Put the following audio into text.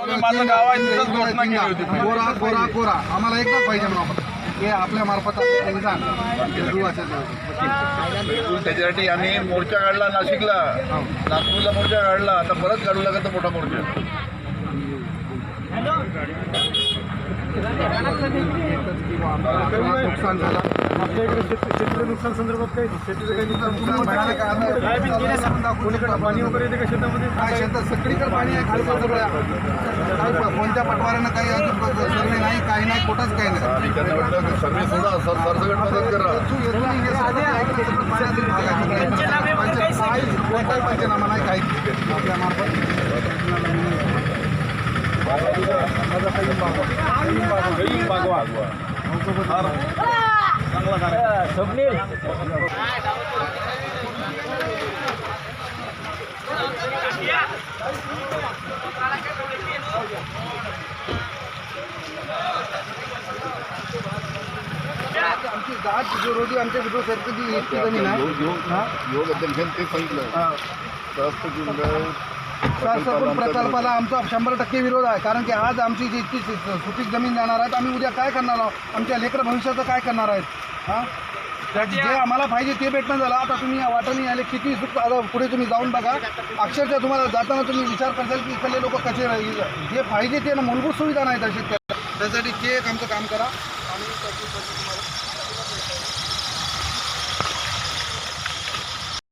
माझं गाव आहे तिथंच घोषणा केली होती. कोरा कोरा कोरा आम्हाला एकदाच पाहिजे म्हणून हे आपल्या मार्फत त्याच्यासाठी आम्ही मोर्चा काढला नाशिकला. नागपूरला मोर्चा काढला. आता परत काढू लागत मोठा मोर्चा. नुकसान झालं नुकसान संदर्भात काही शेतीचं काही नुकसान कोणीकडे पाणी वगैरे येते का शेतामध्ये शेतात सगळीकडे पाणी आहे खाली कोणत्या पटवाऱ्यानं काही सर्वे नाही काही नाही कुठंच काही नाही सर्व्हिस सोडा सर सरसकट मदत करा हे कोणताही पंचनामा नाही काहीच आपल्या मार्फत आमची जात जो रोजी आमच्या विरोध सरकारची जमीन आहे हा? योग ते सांगितलं हा. प्रकल्पाला आमचा शंभर टक्के विरोध आहे कारण की आज आमची जी इतकी सुपीक जमीन जाणार आहेत आम्ही उद्या काय करणार आहोत आमच्या लेकर भविष्याचं काय करणार आहेत हां? जे आम्हाला पाहिजे ते भेटणं झालं. आता तुम्ही या आले. किती सुख आता पुढे तुम्ही जाऊन बघा. अक्षरशः तुम्हाला जाताना तुम्ही विचार करताल की इकडले लोक कसे राहील. जे पाहिजे ते ना मूलभूत सुविधा नाही शेतकऱ्याला. त्यासाठी ते एक आमचं काम करा. आणि